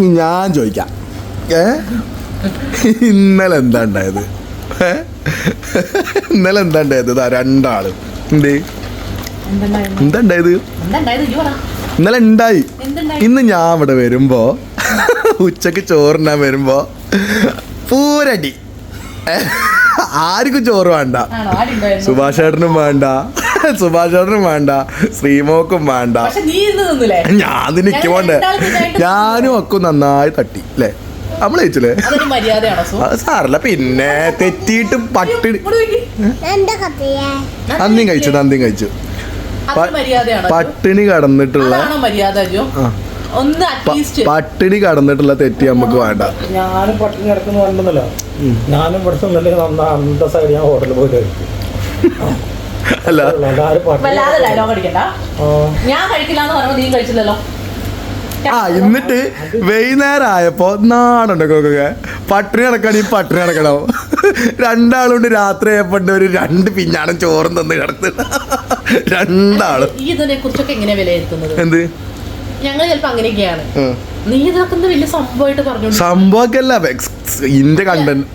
ഞാൻ ചോദിക്കാം. ഏ? ഇന്നലെ എന്താ ഉണ്ടായത്? ഏ? ഇന്നലെ എന്താ ഉണ്ടായത്? ഇതാ രണ്ടാൾ. എന്തേ? എന്താ ഉണ്ടായത്. ഇന്നലെ ഉണ്ടായി. ഇന്ന് ഞാൻ ഇവിടെ വരുമ്പോ ഉച്ചയ്ക്ക് ചോറിനാൻ വരുമ്പോ പൂരടി? ആർക്കും ചോറ് വേണ്ട? സുഭാഷ് ചേട്ടനും വേണ്ട. സുഭാഷ് ചേട്ടനും വേണ്ട ശ്രീമോക്കും വേണ്ട. പക്ഷെ നീ ഇന്ന് നിന്നില്ലേ? ഞാൻ നിനക്ക് ഞങ്ങൾ പോണ്ടേ ഞാനും ഒക്കെ നന്നായി തട്ടി അല്ലേ നമ്മൾ ജയിച്ചില്ലേ? മര്യാദയാണോ സാറല്ല പിന്നെ തെറ്റിയിട്ട് പട്ടി ഇങ്ങോട്ട് നോക്കി. എന്റെ കഥയെ നന്ദിയും കഴിച്ചു. അന്തിയും കഴിച്ചു? പട്ടിണി കടന്നിട്ടുള്ള പട്ടിണി കടന്നിട്ടുള്ള തെറ്റി നമുക്ക് വേണ്ട. ഞാനും പട്ടിണി കിടക്കുന്നു വേണ്ടെന്നല്ലോ ഞാനും ഇവിടെ നല്ല അന്ത അന്തസ്സായിട്ട് ഞാൻ ഹോട്ടലിൽ പോയി കഴിക്കും. അല്ല. വല്ലാതെ ഡയലോഗ് അടിക്കണ്ട. ഞാൻ കഴിക്കില്ല എന്ന് പറയുമ്പോൾ നീ കഴിച്ചില്ലല്ലോ. ആ എന്നിട്ട് വൈകുന്നേരം ആയപ്പോ നാടുണ്ടൊക്കെ പട്ടിണി കിടക്കണ ഈ പട്ടിണി നടക്കണോ രണ്ടാളുണ്ട് രാത്രി ആയപ്പോണ്ട് ഒരു രണ്ട് പിഞ്ഞാണം ചോറും തന്ന് കിടക്കുന്ന. രണ്ടാളും. ഇതിനെ കുറിച്ചൊക്കെ എങ്ങനെ വിലയിരുത്തുന്നത്? എന്ത്? ഞങ്ങൾ ചിലപ്പോ അങ്ങനെയൊക്കെയാണ്. ഉം. നീ വലിയ സംഭവമായിട്ട് പറഞ്ഞു സംഭവമൊക്കെയല്ല ഇന്റെ കണ്ടന്റ്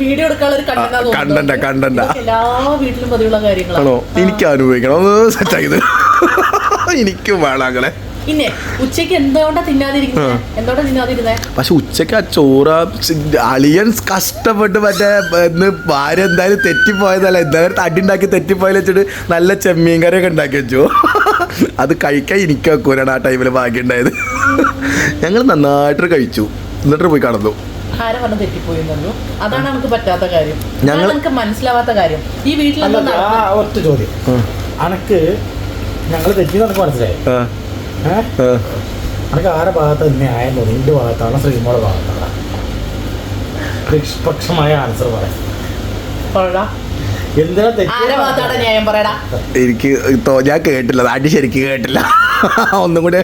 വീഡിയോ എടുക്കാനുള്ള. എല്ലാ വീട്ടിലും പതിവുള്ള കാര്യങ്ങളാണ് എനിക്ക് അനുഭവിക്കണം. ഒന്ന് സെറ്റാക്കിയത് എനിക്കും വേണം അങ്ങനെ പിന്നെ ഉച്ചയ്ക്ക് എന്തുകൊണ്ടാ തിന്നാതിരിക്കുന്നത് എന്തുകൊണ്ടാ തിന്നാതിരുന്നേ? പക്ഷെ ഉച്ചയ്ക്ക് ആ ചോറ് ആ ചി- അളിയൻ കഷ്ടപ്പെട്ട് മറ്റേ ഇന്ന് ഭാര്യ എന്തായാലും തെറ്റിപ്പോയതല്ല. എന്തായാലും തടി ഉണ്ടാക്കി തെറ്റിപ്പോയാലും വെച്ചിട്ട് നല്ല ചെമ്മീൻ കറിയൊക്കെ ഉണ്ടാക്കി വെച്ചു. അത് കഴിക്കാൻ എനിക്ക് വെക്കൂരാണ് ആ ടൈമിൽ ബാക്കി ഉണ്ടായത്. ഞങ്ങൾ നന്നായിട്ട് കഴിച്ചു. എന്നിട്ട് പോയി കടന്നു. ആരെ പറഞ്ഞ് തെറ്റിപ്പോയി എന്നു അതാണ് നമുക്ക് പറ്റാത്ത കാര്യം. ഞങ്ങൾ- നമുക്ക് മനസ്സിലാവാത്ത കാര്യം. ഈ വീട്ടിൽ? ഒറ്റ ചോദ്യം. അനക്ക് ഞങ്ങൾ തെറ്റി നിനക്ക് മനസ്സിലായി. അനക്ക് ആരെ ഭാഗത്ത് ന്യായം തോന്നി എന്റെ ഭാഗത്താണ് ശ്രീമോടെ ഭാഗത്താണ്. നിഷ്പക്ഷമായ ആൻസർ പറയാം. എനിക്ക് തോ- ഞാൻ കേട്ടില്ല അടി ശരിക്ക് കേട്ടില്ല. ഒന്നും കൂടെ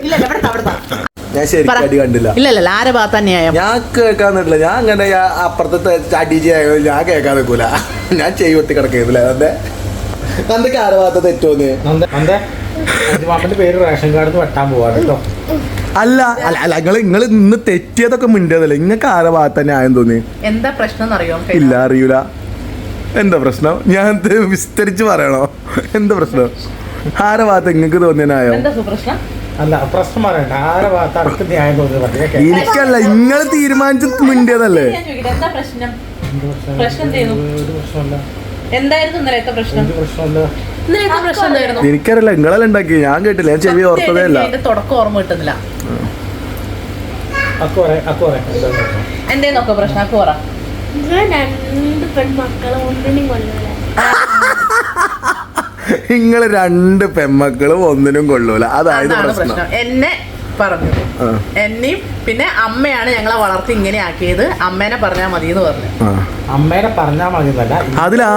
ഞാൻ ശരിക്കും അടി കണ്ടില്ല. ഇല്ല ഇല്ല ആരെ ഭാഗത്താ ന്യായം? ഞാൻ കേൾക്കാൻ നിന്നില്ല ഞാൻ അങ്ങനെ അപ്പുറത്തെ അടി ചെയ്യാൻ ഞാൻ കേൾക്കാൻ നിൽക്കൂല. ഞാൻ ചെയ്വത്തി കിടക്കുന്നില്ല. അതെ എന്തൊക്കെ ആരെ ഭാഗത്ത് തെറ്റോന്ന് മാമന്റെ പേര് റേഷൻ കാർഡിൽ വെട്ടാൻ പോവാണ് കേട്ടോ. അല്ല അല്ല അല്ല നിങ്ങൾ നിങ്ങൾ ഇന്ന് തെറ്റിയതൊക്കെ മിണ്ടിയതല്ലേ? നിങ്ങൾക്ക് ആരെ ഭാഗത്ത് ന്യായം തോന്നി എന്താ പ്രശ്നം അറിയോ ഇല്ല അറിയൂല. എന്താ പ്രശ്നം? ഞാൻ വിസ്തരിച്ച് പറയണോ? എന്താ പ്രശ്നം? ആരെ ഭാഗത്ത് നിങ്ങൾക്ക് തോന്നിയ എന്താ സുപ്രശ്നം? അല്ല പ്രശ്നം പറയണ്ട. ആരെ ഭാഗത്ത് ന്യായം തോന്നിയത് എനിക്കല്ല നിങ്ങൾ തീരുമാനിച്ചു മിണ്ടിയതല്ലേ? എന്താ പ്രശ്നം? പ്രശ്നം? പ്രശ്നം ചെയ്യുന്നു. പ്രശ്നമല്ല. എന്തായിരുന്നു ഇന്നലത്തെ പ്രശ്നം? എന്ത് പ്രശ്നം എന്തായിരുന്നു? എനിക്കറിയില്ല നിങ്ങളെല്ലാം ഉണ്ടാക്കി ഞാൻ കേട്ടില്ല ഞാൻ ചെവി ഓർത്തതേ അല്ല തുടക്കം ഓർമ്മ കിട്ടുന്നില്ല. എന്തേന്നൊക്കെ പ്രശ്നം? അക്ക് പറ. നിങ്ങൾ രണ്ട് പെൺമക്കളെ ഒന്നിനും കൊല്ലൂല നിങ്ങൾ രണ്ട് പെമ്മക്കളും ഒന്നിനും കൊള്ളൂല. അതായത് അതാണ് പ്രശ്നം. പ്രശ്നം. എന്നെ പറഞ്ഞു ആ. എന്നെയും പിന്നെ അമ്മയാണ് ഞങ്ങളെ വളർത്തി ഇങ്ങനെ ആക്കിയത്. അമ്മേനെ പറഞ്ഞാൽ മതി എന്ന് പറഞ്ഞു അമ്മേനെ പറഞ്ഞാൽ മതി എന്നല്ല അതിലാ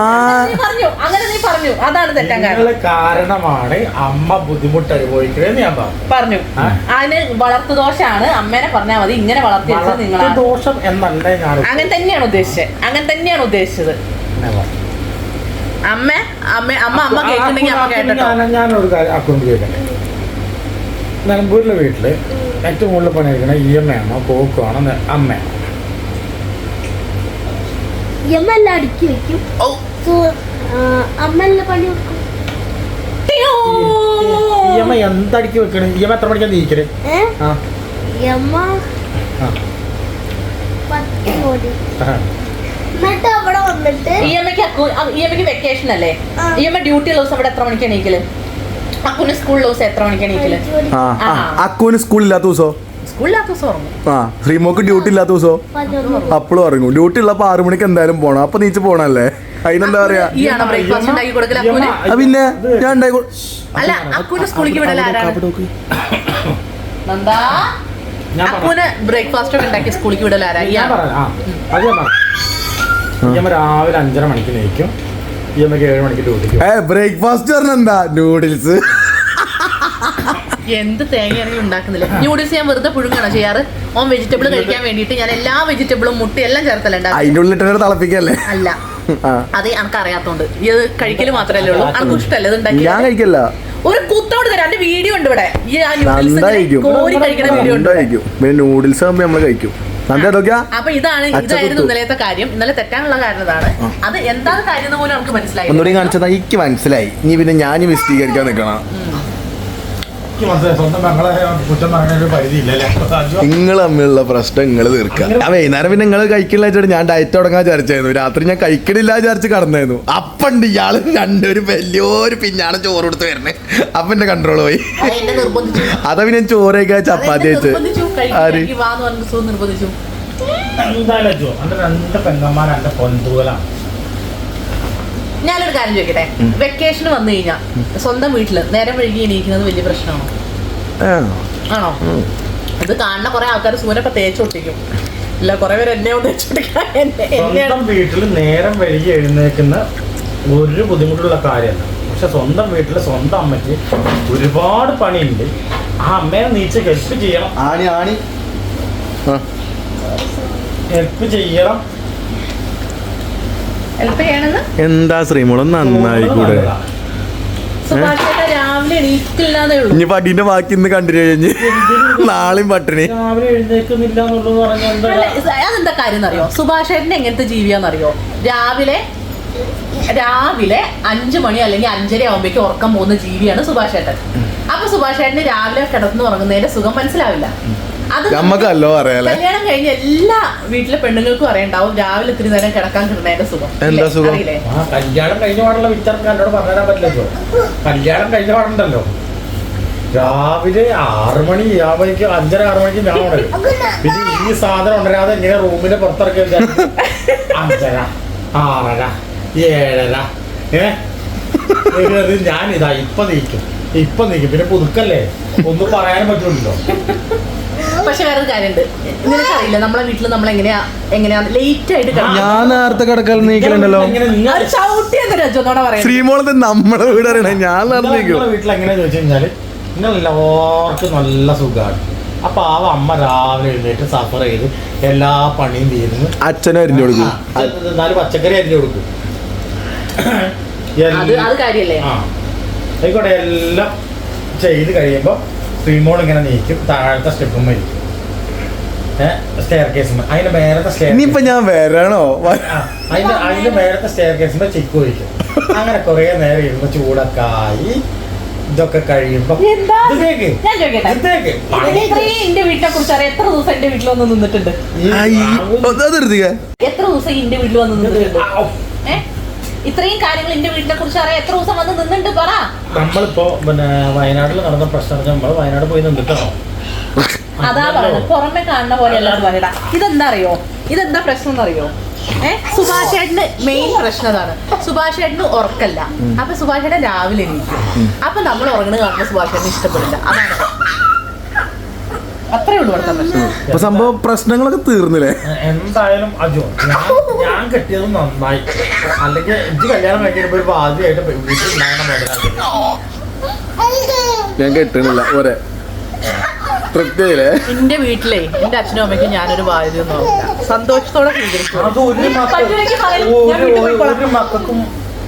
നീ പറഞ്ഞു. അങ്ങനെ നീ പറഞ്ഞു. അതാണ് തെറ്റാൻ നിങ്ങൾ കാരണം കാരണമാണ് അമ്മ ബുദ്ധിമുട്ട് അനുഭവിക്കുന്നത് ഞാൻ പറഞ്ഞു. പറഞ്ഞു. അതിന് വളർത്തു ദോഷമാണ് അമ്മേനെ പറഞ്ഞാൽ മതി. ഇങ്ങനെ വളർത്തി വളർത്തു നിങ്ങളാണ്. ദോഷം എന്നല്ല ഞാൻ അങ്ങനെ തന്നെയാണ് ഉദ്ദേശിച്ചത്. അങ്ങനെ തന്നെയാണ് ഉദ്ദേശിച്ചത്. അമ്മ അമ്മ അമ്മ അമ്മ കേൾക്കുന്നെങ്കിൽ അമ്മ കേട്ടോ ഞാൻ- ഞാനൊരു കാര്യം അക്കൗണ്ട് ചോദിക്കട്ടെ നിലമ്പൂരിലെ വീട്ടിൽ ഏറ്റവും കൂടുതൽ പണിയെടുക്കണ ഇ എം ആണോ പോക്കുവാണോ നെ- അമ്മ യമ്മെല്ലാം അടുക്കി വെക്കും. ഓ. സു- പണി വെക്കും ഇ എം ഐ എന്തടിക്ക് വെക്കണേ? ഇ എം എത്ര മണിക്കാണ് നീക്കൽ? ഏ? ആ. യമ്മ ആ. പത്ത് കോടി ആ. എന്നിട്ട് അവിടെ വന്നിട്ട് ഇ എം ഐക്ക് ഇ എം ഐക്ക് വെക്കേഷൻ അല്ലേ? ഇയമ്മ ഇ എം ഐ ഡ്യൂട്ടി ഉള്ള ദിവസം അവിടെ എത്ര മണിക്കാണ് എണീക്കൽ അക്കുന് സ്കൂളിൽ ദിവസം എത്ര മണിക്കാണ് എണീക്കൽ? ആ ആ. ആ. അക്കുവിന് സ്കൂളില്ലാത്ത ദിവസോ? സ്കൂളിലാത്ത ദിവസം ഉറങ്ങും. ആ ശ്രീമോക്ക് ഡ്യൂട്ടി ഇല്ലാത്ത ദിവസോ? അപ്പോഴും ഇറങ്ങും ഡ്യൂട്ടി ഉള്ളപ്പോ ആറു മണിക്ക് എന്തായാലും പോണം. അപ്പൊ നീച്ച് പോണല്ലേ? അതിനെന്താ പറയാ? ഈ ആണോ ബ്രേക്ക്ഫാസ്റ്റ് ഉണ്ടാക്കി കൊടുക്കൽ ഇ അക്കുന് ആ, പിന്നെ ഞാൻ ഉണ്ടായി കൊ- അല്ല അക്കുന് സ്കൂളിലേക്ക് വിടൽ ആരാണ്? നന്ദാ? ഞാൻ പറഞ്ഞു അക്കുന് ബ്രേക്ക്ഫാസ്റ്റ് ഒക്കെ ഉണ്ടാക്കി സ്കൂളിലേക്ക് വിടൽ ആരാ? ഈ ഞാൻ ആണോ? പറയാം ആ അത് ഞാൻ പറഞ്ഞു ഇ രാവിലെ അഞ്ചര മണിക്ക് നയിക്കും എം ഐക്ക് ഏഴ് മണിക്ക് ഡ്യൂട്ടിക്ക് ഏ ബ്രേക്ക്ഫാസ്റ്റ് പറഞ്ഞ എന്താ? നൂഡിൽസ് എന്ത് തേങ്ങയാണെങ്കിലും ഉണ്ടാക്കുന്നില്ല? ന്യൂഡിൽസ് ഞാൻ വെറുതെ പുഴുങ്ങാണോ ചെയ്യാറ്? ഓൻ വെജിറ്റബിൾ കഴിക്കാൻ വേണ്ടിയിട്ട് ഞാൻ എല്ലാ വെജിറ്റബിളും മുട്ട എല്ലാം ചേർത്തല്ല ഉണ്ടാക്കുക അതിന്റെ ഉള്ളിൽ തിളപ്പിക്കല്ലേ? അല്ല. അത് എനിക്ക് അറിയാത്തോണ്ട് ഇത് കഴിക്കൽ മാത്രമേ ഉള്ളൂ. അനക്ക് ഇഷ്ടമല്ല ഇത് ഉണ്ടാക്കി ഞാൻ കഴിക്കല്ല. ഒരു കുത്തോട് തരാം. എന്റെ വീഡിയോ ഉണ്ട് ഇവിടെ. ഈ ആ noodles കോരി കഴിക്കണ വീഡിയോ ഉണ്ട് നൂഡിൽസ് ആകുമ്പോ നമ്മൾ കഴിക്കും. അപ്പൊ ഇതാണ് ഇതായിരുന്നു. ഇന്നലത്തെ കാര്യം. ഇന്നലെ തെറ്റാനുള്ള കാര്യം ഇതാണ് അത് എന്താണ് കാര്യം എന്ന് പോലും നമുക്ക് മനസ്സിലായി ഒന്നുകൂടി കാണിച്ചതാ എനിക്ക് മനസ്സിലായി. ഇനി പിന്നെ ഞാനും വിശദീകരിക്കാൻ നിൽക്കണം. സ്വന്തം മകളെ കുറ്റം പറഞ്ഞ ഒരു പരിധിയില്ലല്ലേ? അജോ നിങ്ങൾ തമ്മിലുള്ള പ്രശ്നം നിങ്ങൾ തീർക്കുക ആ വൈകുന്നേരം പിന്നെ നിങ്ങൾ കഴിക്കില്ല ഞാൻ ഡയറ്റ് തുടങ്ങാൻ വിചാരിച്ചായിരുന്നു. രാത്രി ഞാൻ കഴിക്കണില്ല വിചാരിച്ച് കടന്നായിരുന്നു. അപ്പണ്ട് ഇയാൾ രണ്ടൊരു വലിയൊരു പിന്നാണ് ചോറ് കൊടുത്ത് വരുന്നത് അപ്പൊ എന്റെ കൺട്രോൾ പോയി. അത് പിന്നെ ഞാൻ ചോറ് കഴിക്കാൻ അത് ചപ്പാത്തി വെച്ച്. ആര്? നിർബന്ധിച്ചു. എന്തായാലും രണ്ട് പെങ്ങന്മാരെ പൊന്തൂലാണ് ഞാനൊരു കാര്യം ചോദിക്കട്ടെ? വെക്കേഷൻ വന്നു കഴിഞ്ഞാൽ സ്വന്തം വീട്ടിൽ നേരം വഴുകി എണീക്കുന്നത് വലിയ പ്രശ്നമാണോ? ആണോ? ഇത് കാണുന്ന കുറെ ആൾക്കാർ സൂനൊക്കെ തേച്ചൊട്ടിക്കും ഇല്ല കുറെ പേര് എന്നെ ഒന്ന് തേച്ചൊട്ടിക്കാൻ എന്നെ സ്വന്തം വീട്ടിൽ നേരം വഴുകി എഴുന്നേക്കുന്ന ഒരു ബുദ്ധിമുട്ടുള്ള കാര്യമല്ല. പക്ഷെ സ്വന്തം വീട്ടിൽ സ്വന്തം അമ്മയ്ക്ക് ഒരുപാട് പണിയുണ്ട്. ആ അമ്മയെ നീച്ച് ഹെൽപ്പ് ചെയ്യണം. ആണി ആണി. ഹെൽപ്പ് ചെയ്യണം. എന്താ ശ്രീമോളം നന്നായി കൂടെ ഇനി പടീന്റെ ബാക്കി ഇന്ന് കണ്ടിന്യൂ കഴിഞ്ഞ് നാളെയും പട്ടിണി. അതെന്താ കാര്യം എന്നറിയോ? സുഭാഷ് എങ്ങനത്തെ ജീവിയാന്നറിയോ? രാവിലെ രാവിലെ അഞ്ചു മണി അല്ലെങ്കിൽ അഞ്ചര ആവുമ്പോഴേക്കും ഉറക്കം പോകുന്ന ജീവിയാണ് സുഭാഷേട്ടൻ. അപ്പൊ സുഭാഷേട്ടന് രാവിലെ കിടന്നു ഉറങ്ങുന്നതിന്റെ സുഖം മനസ്സിലാവില്ല. നമ്മക്കല്ലോ അറിയാലേ. കല്യാണം കഴിഞ്ഞ എല്ലാ വീട്ടിലെ പെണ്ണുങ്ങൾക്കും അറിയണ്ടാവും. രാവിലെ ഇത്തിരി നേരം കിടക്കാൻ കിട്ടുന്നതിന്റെ സുഖം. എന്താ സുഖം? ആ കല്യാണം കഴിഞ്ഞ പാടുള്ള വിത്തർക്ക് എന്നോട് പറഞ്ഞുതരാൻ പറ്റില്ലല്ലോ. കല്യാണം കഴിഞ്ഞ പാടുണ്ടല്ലോ. രാവിലെ ആറു മണി ആവുമ്പോഴേക്കും അഞ്ചര ആറു മണിക്ക് ഞാൻ ഉണരും പിന്നെ ഈ സാധനം ഉണരാതെ ഇങ്ങനെ റൂമിന്റെ പുറത്തിറക്കി വെച്ചാൽ അഞ്ചര ആറര ഏഴര. ഏഹ് ഞാനിതാ ഞാൻ ഇതാ ഇപ്പൊ നീക്കും. ഇപ്പൊ നീക്കും. പിന്നെ പുതുക്കല്ലേ? ഒന്നും പറയാനും പറ്റുമല്ലോ പക്ഷെ വേറൊരു കാര്യമുണ്ട് നിനക്കറിയില്ല നമ്മളെ വീട്ടിൽ നമ്മൾ എങ്ങനെയാ എങ്ങനെയാ ലേറ്റ് ആയിട്ട് ഞാൻ നേരത്തെ കിടക്കൽ നീക്കലുണ്ടല്ലോ. ഇങ്ങനെ നിങ്ങൾ അത് ചവിട്ടി എന്താ രജോന്നോടെ പറയുന്നത് ശ്രീമോളത് നമ്മുടെ വീട് അറിയണേ ഞാൻ നേരത്തെ വീട്ടിൽ എങ്ങനെയാ ചോദിച്ചു കഴിഞ്ഞാൽ നല്ല സുഖമാണ് അപ്പൊ ആ അമ്മ രാവിലെ എഴുന്നേറ്റ് സഫർ ചെയ്ത് എല്ലാ പണിയും തീരുന്നു. അച്ഛനെ അരിഞ്ഞു കൊടുക്കും. നാല് പച്ചക്കറി അരിഞ്ഞു കൊടുക്കും. ആയിക്കോട്ടെ എല്ലാം ചെയ്ത് കഴിയുമ്പോൾ ശ്രീമോൾ ഇങ്ങനെ നീക്കും താഴത്തെ സ്റ്റെപ്പും ഏഹ് സ്റ്റെയർ കേസും അതിന്റെ മേലത്തെ സ്റ്റെയർ ഇനിയിപ്പൊ ഞാൻ വരണോ? വ- അതിന്റെ അതിന്റെ മേലത്തെ സ്റ്റെയർ കേസിന്റെ ചെക്ക് വയ്ക്കും അങ്ങനെ കുറെ നേരം ഇരുന്ന് ചൂടക്കായി ആയി ഇതൊക്കെ കഴിയുമ്പോ എന്റെ വീട്ടിനെ കുറിച്ച് അറിയാം. എത്ര ദിവസം എന്റെ വീട്ടിൽ വന്ന് നിന്നിട്ടുണ്ട്? എത്ര ദിവസം എന്റെ വീട്ടിൽ വന്ന് നിന്നിട്ടുണ്ട്? ഇത്രയും കാര്യങ്ങൾ എന്റെ വീട്ടിനെ കുറിച്ച് അറിയാം. എത്ര ദിവസം വന്ന് നിന്നിട്ടുണ്ട്? പറ. നമ്മളിപ്പോ പിന്നെ വയനാട്ടിൽ നടന്ന പ്രശ്നം നമ്മൾ വയനാട് പോയി നിന്നിട്ടാണോ? അതാ പറയുന്നത് പുറമെ കാണുന്ന പോലെ അല്ല പറയടാ ഇതെന്താ അറിയോ ഇതെന്താ പ്രശ്നം എന്നറിയോ? ഏഹ് സുഭാഷ് ചേട്ടന് മെയിൻ പ്രശ്നം അതാണ്. സുഭാഷ് ചേട്ടന് ഉറക്കല്ല അപ്പൊ സുഭാഷ് ചേട്ടൻ രാവിലെ എണീക്കും. അപ്പൊ നമ്മൾ ഉറങ്ങണ കാണുമ്പോൾ സുഭാഷ് ചേട്ടന് ഇഷ്ടപ്പെടില്ല. അതാണ്. അത്രേ ഉള്ളൂ ഇവിടുത്തെ പ്രശ്നം. ഇപ്പൊ സംഭവം പ്രശ്നങ്ങളൊക്കെ തീർന്നില്ലേ? എന്തായാലും അജോ ഞാൻ ഞാൻ കെട്ടിയത് നന്നായി. അല്ലെങ്കിൽ എനിക്ക് കല്യാണം കഴിക്കുമ്പോ ഒരു ആദ്യമായിട്ട് മുതലാക്കി ഞാൻ കെട്ടണില്ല ഒരേ തൃപ്തിയില്ലേ എന്റെ വീട്ടിലെ എന്റെ അച്ഛനും അമ്മയ്ക്കും ഞാനൊരു ബാധ്യത. സന്തോഷത്തോടെ സ്വീകരിച്ചു അത് ഒരു മക്ക- പറ്റുമെങ്കിൽ പറയ്. ഞാൻ വീട്ടിൽ പോയിക്കോളാം. ഒരു മക്കൾക്കും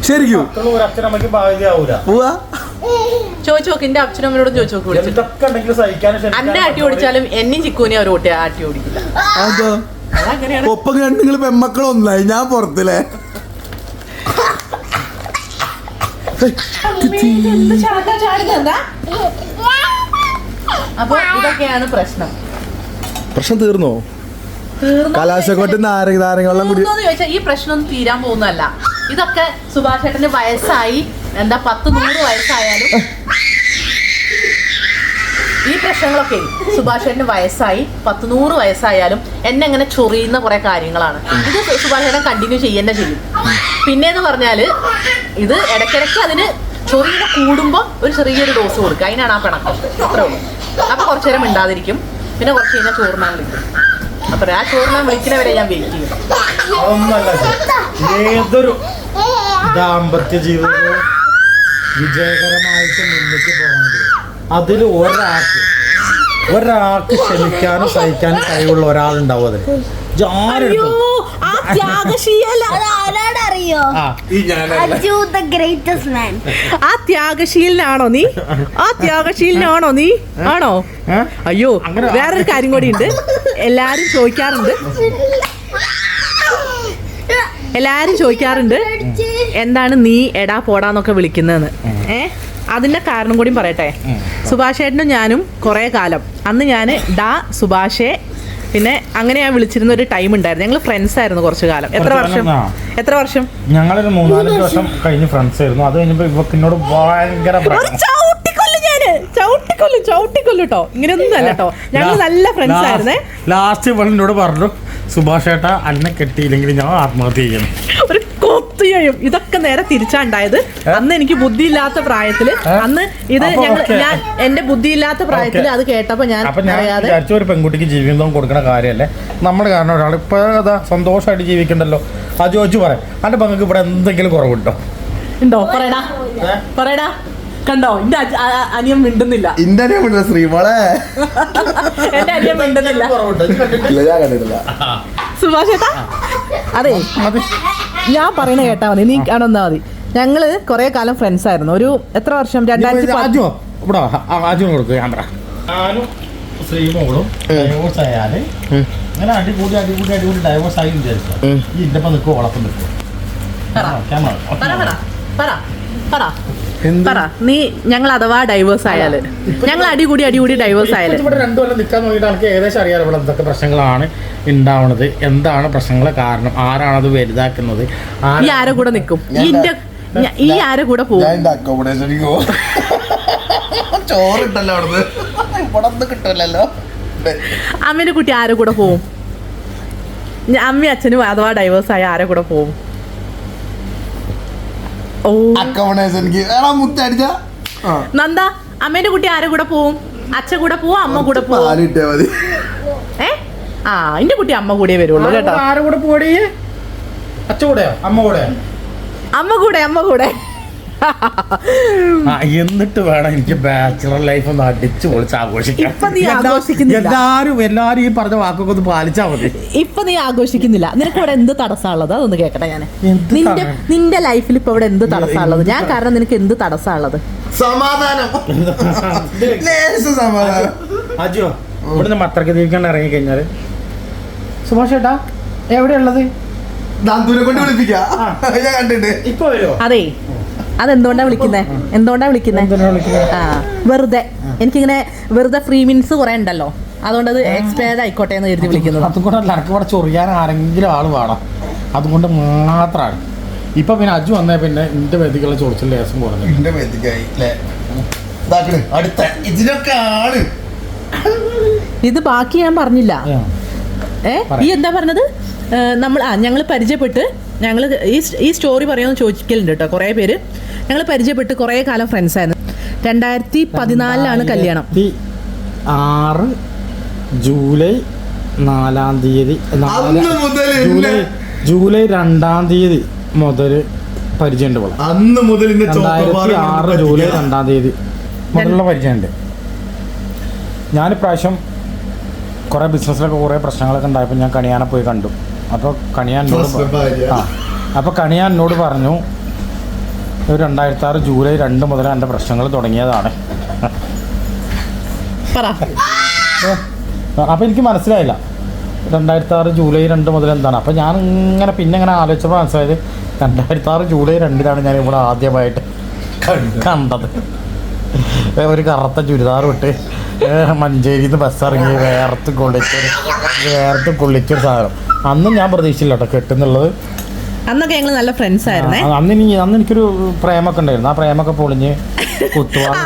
ശരിക്കും? മക്കളും ഒരു അച്ഛനമ്മയ്ക്ക് പോവാ ചോദിച്ചു നോക്ക് എന്റെ അച്ഛനും അമ്മയോടും ചോദിച്ചു നോക്ക് വിളിച്ചിട്ട് എന്തൊക്കെ ഉണ്ടെങ്കിലും സഹിക്കാനും ക്ഷമിക്കാനും അന്നെ ആട്ടി ഓടിച്ചാലും എന്നെയും ചിക്കൂനെ അവർ ഓട്ടി ആട്ടി ഓടിക്കില്ല. അതോ? അതങ്ങനെയാണ് ഒപ്പം കണ്ട് നിങ്ങൾ പെമ്മക്കളൊന്നായി ഞാൻ പുറത്തില്ലേ എന്താ? അപ്പൊ ഇതൊക്കെയാണ് പ്രശ്നം. പ്രശ്നം തീർന്നോ? കലാശക്കൊട്ട് നാരങ്ങ നാരങ്ങ വെള്ളം കുടി ചോദിച്ചാൽ ഈ പ്രശ്നം തീരാൻ പോകുന്നതല്ല. ഇതൊക്കെ സുഭാഷ് ചേട്ടന് വയസ്സായി. എന്താ പത്ത് നൂറ് വയസ്സായാലും ഈ പ്രശ്നങ്ങളൊക്കെ സുഭാഷ് ചേട്ടന് വയസ്സായി. പത്ത് നൂറ് വയസ്സായാലും എന്നെ അങ്ങനെ ചൊറിയുന്ന കുറെ കാര്യങ്ങളാണ്. ഇത് സുഭാഷ് ചേട്ടൻ കണ്ടിന്യൂ ചെയ്യുന്ന ചെയ്യും. പിന്നെന്ന് പറഞ്ഞാൽ ഇത് ഇടയ്ക്കിടയ്ക്ക് അതിന് ചൊറിയുന്ന കൂടുമ്പോൾ ഒരു ചെറിയൊരു ഡോസ് കൊടുക്കുക. അതിനാണ് ആ പിണക്കം. അത്രേ ഉള്ളൂ. അപ്പൊ കുറച്ചു നേരം മിണ്ടാതിരിക്കും. പിന്നെ കുറച്ച് കഴിഞ്ഞാൽ ചോറിനാൻ വിളിക്കും. അപ്പൊ ആ ചോറിനാൻ വിളിക്കുന്നവരെ ഞാൻ വെയിറ്റ് ചെയ്യും. ഏതൊരു ദാമ്പത്യ ജീവിതവും വിജയകരമായിട്ട് മുന്നിട്ട് പോകുന്നത് അതിൽ ഒരാൾക്ക് ഒരാൾക്ക് ക്ഷമിക്കാനും സഹിക്കാനും കഴിവുള്ള ഒരാളുണ്ടാവും അയ്യോ ആരെടുക്കും? ത്യാഗശീല ആരാടറിയോ അജു ദ ഗ്രേറ്റസ്റ്റ് മാൻ. ആ ത്യാഗശീലനാണോ നീ? ആ ത്യാഗശീലനാണോ നീ? ആണോ? അയ്യോ വേറൊരു കാര്യം കൂടി ഉണ്ട്. എല്ലാരും ചോദിക്കാറുണ്ട്. എല്ലാരും ചോദിക്കാറുണ്ട് എന്താണ് നീ എടാ പോടാന്നൊക്കെ വിളിക്കുന്നതെന്ന്. ഏ? അതിന്റെ കാരണം കൂടി പറയട്ടെ. സുഭാഷേട്ടനും ഞാനും കുറെ കാലം. അന്ന് ഞാൻ ഡാ സുഭാഷേ പിന്നെ അങ്ങനെ ഞാൻ വിളിച്ചിരുന്ന ഒരു ടൈം ഉണ്ടായിരുന്നു. ഞങ്ങൾ ഫ്രണ്ട്സ് ആയിരുന്നു കുറച്ച് കാലം എത്ര വർഷം? എത്ര വർഷം? ഞങ്ങളൊരു മൂന്നാലഞ്ച് വർഷം കഴിഞ്ഞ് ഫ്രണ്ട്സ് ആയിരുന്നു. അത് കഴിഞ്ഞപ്പോ ഇവക്കിനോട് ഭയങ്കര ഒരു ചവിട്ടിക്കൊല്ലും ചവിട്ടിക്കൊല്ലും ചവിട്ടിക്കൊല്ലും കേട്ടോ ഇങ്ങനെയൊന്നും അല്ല കേട്ടോ ഞങ്ങൾ നല്ല ഫ്രണ്ട്സ് ആയിരുന്നേ. ലാസ്റ്റ് ഇവളിനോട് പറഞ്ഞു സുഭാഷ് ഏട്ട അന്നെ കെട്ടിയില്ലെങ്കിൽ ഞാൻ ആത്മഹത്യ ചെയ്യണം ഒരു കൊത്തുകയും ഇതൊക്കെ നേരെ തിരിച്ചാണ്ടായത്. അന്ന് എനിക്ക് ബുദ്ധിയില്ലാത്ത പ്രായത്തിൽ പ്രായത്തിൽ അന്ന് ഇത് ഞങ്ങൾ. ഞാൻ എന്റെ ബുദ്ധിയില്ലാത്ത പ്രായത്തിൽ അത് കേട്ടപ്പോ ഞാൻ അറിയാതെ വിചാരിച്ച ഒരു പെൺകുട്ടിക്ക് ജീവിതം കൊടുക്കുന്ന കാര്യമല്ലേ നമ്മൾ കാരണം ഒരാൾ ഇപ്പൊ അതാ സന്തോഷമായിട്ട് ജീവിക്കണ്ടല്ലോ. ആ ചോദിച്ചു പറയാം അന്റെ പങ്കക്ക് ഇവിടെ എന്തെങ്കിലും കുറവുണ്ടോ? ഉണ്ടോ? പറയടാ. പറയടാ. കണ്ടോ? എന്റെ അനിയൻ മിണ്ടുന്നില്ല. എന്റെ അനിയൻ മിണ്ട ശ്രീമോളെ. എന്റെ അനിയൻ മിണ്ടുന്നില്ല. ഞാൻ കണ്ടിട്ടില്ല. സുഭാഷേട്ടാ അതെ മതി. ഞാൻ പറയണ കേട്ടാ മതി. നീ കാണുന്നാ മതി. ഞങ്ങൾ കുറെ കാലം ഫ്രണ്ട്സ് ആയിരുന്നു. ഒരു എത്ര വർഷം? രണ്ടായിരത്തി ഞാനും ശ്രീമോളും ഡൈവോഴ്സ് ആയാൽ അങ്ങനെ അടിപൊളി അടിപൊളി അടികൂടി ഡൈവോഴ്സ് ആയി വിചാരിച്ചു. ഈ ഇന്റെ നിൽക്കും ഓളപ്പം നിൽക്കും. പറ. ക്യാമറ പറ. പറ. നീ ഞങ്ങൾ അഥവാ ഡൈവേഴ്സ് ആയാൽ. ഞങ്ങൾ അടികൂടി അടികൂടി ഡൈവേഴ്സ് ആയാൽ. ഇവിടെ രണ്ടു കൊല്ലം നിൽക്കാൻ നോക്കിയിട്ട് എനിക്ക് ഏകദേശം അറിയാലോ ഇവിടെ എന്തൊക്കെ പ്രശ്നങ്ങളാണ് ഉണ്ടാവുന്നത് എന്താണ് പ്രശ്നങ്ങളെ കാരണം ആരാണത് വലുതാക്കുന്നത് ഈ ആരാ- കൂടെ നിൽക്കും ഇന്റെ ഈ ആരെ കൂടെ പോകും? ചോറിട്ടല്ലോ അവിടുന്ന്. ഇവിടെ ഒന്നും കിട്ടില്ലല്ലോ അമ്മേന്റെ കുട്ടി ആരെ കൂടെ പോവും? അമ്മയും അച്ഛനും അഥവാ ഡൈവേഴ്സ് ആയ ആരെ കൂടെ പോവും? എടാ അടിച്ച. നന്ദ അമ്മേന്റെ കുട്ടി ആരെ കൂടെ പോവും? അച്ഛൻ കൂടെ പോവും അമ്മ കൂടെ പോവും? മതി. ഏ? ആ എന്റെ കുട്ടി അമ്മ കൂടിയേ വരുള്ളൂ കേട്ടോ. ആരുടെ കൂടെ പോടി? അച്ഛ കൂടെയോ? അമ്മ കൂടെയോ? അമ്മ കൂടെ അമ്മ കൂടെ. എന്നിട്ട് വേണം എനിക്ക് ബാച്ചിലർ ലൈഫ് ഒന്ന് അടിച്ചു പൊളിച്ച് ആഘോഷിക്കാം ഇപ്പൊ നീ ആഘോഷിക്കുന്നില്ല. എല്ലാരും എല്ലാരും ഈ പറഞ്ഞ വാക്കൊക്കെ ഒന്ന് പാലിച്ചാ മതി. ഇപ്പൊ നീ ആഘോഷിക്കുന്നില്ല. നിനക്ക് ഇവിടെ എന്ത് തടസ്സമുള്ളത് അതൊന്ന് കേക്കട്ടെ ഞാൻ നിന്റെ നിന്റെ ലൈഫിൽ ഇപ്പൊ ഇവിടെ എന്ത് തടസ്സമുള്ളത് ഞാൻ കാരണം നിനക്ക് എന്ത് തടസ്സമുള്ളത് സമാധാനം. സമാധാനം. അജോ ഇവിടുന്ന് മത്രക്ക് തിരിക്കാൻ ഇറങ്ങി കഴിഞ്ഞാൽ. സുഭാഷ് ഏട്ടാ എവിടെയുള്ളത് കൊണ്ട് വിളിപ്പിക്കാം. ഇപ്പൊ വരുമോ അതെ. അതെന്തുകൊണ്ടാ വിളിക്കുന്നത് എന്തുകൊണ്ടാ വിളിക്കുന്നത് ആ വെറുതെ. എനിക്കിങ്ങനെ വെറുതെ ഫ്രീ മിനിറ്റ്സ് കുറെ ഉണ്ടല്ലോ. അതുകൊണ്ട് അത് എക്സ്പയർഡ് ആയിക്കോട്ടെ എന്ന് കരുതി വിളിക്കുന്നത് അതുകൊണ്ടല്ല എനിക്ക് ഇവിടെ ചൊറിയാൻ ആരെങ്കിലും ആൾ വേണം. അതുകൊണ്ട് മാത്രമാണ്. ഇപ്പൊ പിന്നെ അജു വന്നേ പിന്നെ എന്റെ വേദികളെ ചൊറിച്ചിൽ ലേസം കുറഞ്ഞു. എന്റെ അല്ലേ ഇതാക്കണ് അടുത്ത. ഇതിനൊക്കെ ആൾ. ഇത് ബാക്കി ഞാൻ പറഞ്ഞില്ല. ഏ? ഈ എന്താ പറഞ്ഞത്? നമ്മൾ ആ ഞങ്ങൾ പരിചയപ്പെട്ട് ഞങ്ങൾ ഈ ഈ സ്റ്റോറി പറയുമെന്ന് ചോദിക്കലുണ്ട് കേട്ടോ കുറേ പേര്. ഞങ്ങൾ പരിചയപ്പെട്ട് കുറേ കാലം ഫ്രണ്ട്സ് ആയിരുന്നു. രണ്ടായിരത്തി പതിനാലിലാണ് കല്യാണം. ആറ് ജൂലൈ നാലാം തീയതി അന്ന് മുതൽ ജൂലൈ ജൂലൈ രണ്ടാം തീയതി മുതൽ പരിചയമുണ്ട് അന്ന് മുതൽ ഇന്ന് രണ്ടായിരത്തി ആറ് ജൂലൈ രണ്ടാം തീയതി മുതലുള്ള പരിചയമുണ്ട്. ഞാൻ ഇപ്രാവശ്യം കുറേ ബിസിനസ്സിലൊക്കെ കുറേ പ്രശ്നങ്ങളൊക്കെ ഉണ്ടായപ്പോൾ ഞാൻ കണിയാനെ പോയി കണ്ടു. അപ്പോൾ കണിയാൻ എന്നോട് ഭാര്യ. ആ അപ്പോൾ കണിയാൻ എന്നോട് പറഞ്ഞു രണ്ടായിരത്തി ആറ് ജൂലൈ രണ്ട് മുതൽ എന്റെ പ്രശ്നങ്ങൾ തുടങ്ങിയതാണ്. അപ്പം എനിക്ക് മനസ്സിലായില്ല. രണ്ടായിരത്തി ആറ് ജൂലൈ രണ്ട് മുതൽ എന്താണ്? അപ്പം ഞാൻ ഇങ്ങനെ പിന്നെ ഇങ്ങനെ ആലോചിച്ചപ്പോൾ മനസ്സിലായത് രണ്ടായിരത്തി ആറ് ജൂലൈ രണ്ടിലാണ് ഞാൻ ഇവിടെ ആദ്യമായിട്ട് കണ്ടത്. ഒരു കറുത്ത ചുരിദാർ വിട്ട് മഞ്ചേരിയിൽ നിന്ന് ബസ് ഇറങ്ങി വേർത്ത് കൊള്ളിച്ചൊരു വേർത്ത് കൊള്ളിച്ചൊരു സാധനം. അന്നും ഞാൻ പ്രതീക്ഷിച്ചില്ല കേട്ടോ കെട്ടുന്നുള്ളത്. അന്നൊക്കെ ഞങ്ങൾ നല്ല ഫ്രണ്ട്സ് ആയിരുന്നേ. അന്ന് അന്ന് എനിക്കൊരു പ്രേമൊക്കെ ഉണ്ടായിരുന്നു. ആ പ്രേമൊക്കെ പൊളിഞ്ഞ്